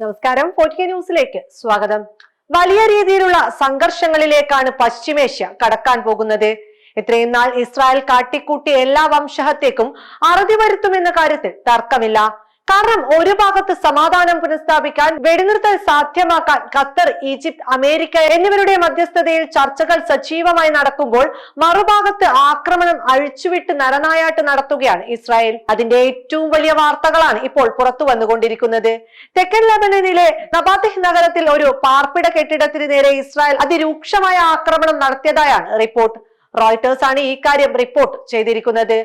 നമസ്കാരം. ഫോർട്ടി ന്യൂസിലേക്ക് സ്വാഗതം. വലിയ രീതിയിലുള്ള സംഘർഷങ്ങളിലേക്കാണ് പശ്ചിമേഷ്യ കടക്കാൻ പോകുന്നത്. ഇത്രയും നാൾ ഇസ്രായേൽ കാട്ടിക്കൂട്ടി എല്ലാ വംശഹത്യക്കും അറുതി വരുത്തുമെന്ന കാര്യത്തിൽ തർക്കമില്ല. കാരണം ഒരു ഭാഗത്ത് സമാധാനം പുനഃസ്ഥാപിക്കാൻ വെടിനിർത്തൽ സാധ്യമാക്കാൻ ഖത്തർ ഈജിപ്ത് അമേരിക്ക എന്നിവരുടെ മധ്യസ്ഥതയിൽ ചർച്ചകൾ സജീവമായി നടക്കുമ്പോൾ മറുഭാഗത്ത് ആക്രമണം അഴിച്ചുവിട്ട് നരനായാട്ട് നടത്തുകയാണ് ഇസ്രായേൽ. അതിന്റെ ഏറ്റവും വലിയ വാർത്തകളാണ് ഇപ്പോൾ പുറത്തു വന്നുകൊണ്ടിരിക്കുന്നത്. തെക്കൻ ലബനനിലെ നബാത്തിഹ് നഗരത്തിൽ ഒരു പാർപ്പിട കെട്ടിടത്തിന് നേരെ ഇസ്രായേൽ അതിരൂക്ഷമായ ആക്രമണം നടത്തിയതായാണ് റിപ്പോർട്ട്. റോയിട്ടേഴ്സ് ആണ് ഈ കാര്യം റിപ്പോർട്ട് ചെയ്തിരിക്കുന്നത്.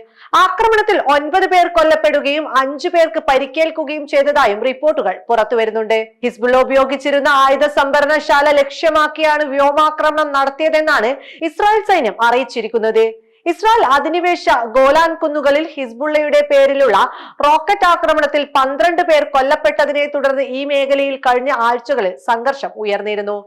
ആക്രമണത്തിൽ ഒൻപത് പേർ കൊല്ലപ്പെടുകയും അഞ്ചു പേർക്ക് പരിക്കേൽക്കുകയും ചെയ്തതായും റിപ്പോർട്ടുകൾ പുറത്തു വരുന്നുണ്ട്. ഹിസ്ബുള്ള ഉപയോഗിച്ചിരുന്ന ആയുധ സംഭരണശാല ലക്ഷ്യമാക്കിയാണ് വ്യോമാക്രമണം നടത്തിയതെന്നാണ് ഇസ്രായേൽ സൈന്യം അറിയിച്ചിരിക്കുന്നത്. ഇസ്രായേൽ അധിനിവേശ ഗോലാൻ കുന്നുകളിൽ ഹിസ്ബുള്ളയുടെ പേരിലുള്ള റോക്കറ്റ് ആക്രമണത്തിൽ പന്ത്രണ്ട് പേർ കൊല്ലപ്പെട്ടതിനെ തുടർന്ന് ഈ മേഖലയിൽ കഴിഞ്ഞ ആഴ്ചകളിൽ സംഘർഷം ഉയർന്നിരുന്നു.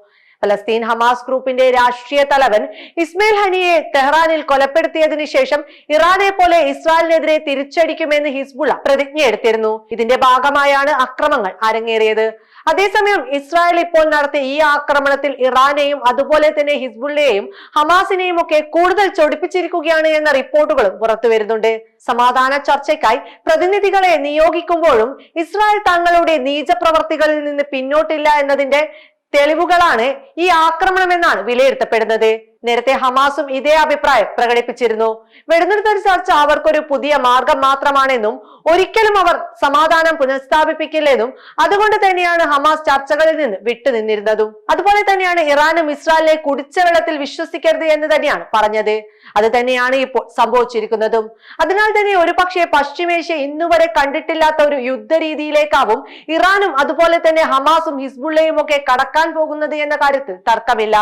ഫലസ്തീൻ ഹമാസ് ഗ്രൂപ്പിന്റെ രാഷ്ട്രീയ തലവൻ ഇസ്മയിൽ ഹനിയെ ടെഹ്റാനിൽ കൊലപ്പെടുത്തിയതിനു ശേഷം ഇറാനെ പോലെ ഇസ്രായേലിനെതിരെ തിരിച്ചടിക്കുമെന്ന് ഹിസ്ബുള്ള പ്രതിജ്ഞയെടുത്തിരുന്നു ഇതിന്റെ ഭാഗമായാണ് അക്രമങ്ങൾ അരങ്ങേറിയത്. അതേസമയം ഇസ്രായേൽ ഇപ്പോൾ നടത്തിയ ഈ ആക്രമണത്തിൽ ഇറാനെയും അതുപോലെ തന്നെ ഹിസ്ബുള്ളയെയും ഹമാസിനെയും ഒക്കെ കൂടുതൽ ചൊടിപ്പിച്ചിരിക്കുകയാണ് എന്ന റിപ്പോർട്ടുകളും പുറത്തുവരുന്നുണ്ട് സമാധാന ചർച്ചയ്ക്കായി പ്രതിനിധികളെ നിയോഗിക്കുമ്പോഴും ഇസ്രായേൽ തങ്ങളുടെ നീചപ്രവർത്തികളിൽ നിന്ന് പിന്നോട്ടില്ല എന്നതിന്റെ തെളിവുകളാണ് ഈ ആക്രമണം എന്നാണ് വിലയിരുത്തപ്പെടുന്നത്. നേരത്തെ ഹമാസും ഇതേ അഭിപ്രായം പ്രകടിപ്പിച്ചിരുന്നു. വെടിനിർത്തൽ ചർച്ച അവർക്കൊരു പുതിയ മാർഗം മാത്രമാണെന്നും ഒരിക്കലും അവർ സമാധാനം പുനഃസ്ഥാപിപ്പിക്കില്ലെന്നും അതുകൊണ്ട് തന്നെയാണ് ഹമാസ് ചർച്ചകളിൽ നിന്ന് വിട്ടുനിന്നിരുന്നതും അതുപോലെ തന്നെയാണ് ഇറാനും ഇസ്രായേലിനെ കുടിച്ച വെള്ളത്തിൽ വിശ്വസിക്കരുത് എന്ന് തന്നെയാണ് പറഞ്ഞത്. അത് തന്നെയാണ് ഇപ്പോൾ സംഭവിച്ചിരിക്കുന്നതും. അതിനാൽ തന്നെ ഒരുപക്ഷെ പശ്ചിമേഷ്യ ഇന്നുവരെ കണ്ടിട്ടില്ലാത്ത ഒരു യുദ്ധ രീതിയിലേക്കാവും ഇറാനും അതുപോലെ തന്നെ ഹമാസും ഹിസ്ബുള്ളയും ഒക്കെ കടക്കാൻ പോകുന്നത് എന്ന കാര്യത്തിൽ തർക്കമില്ല.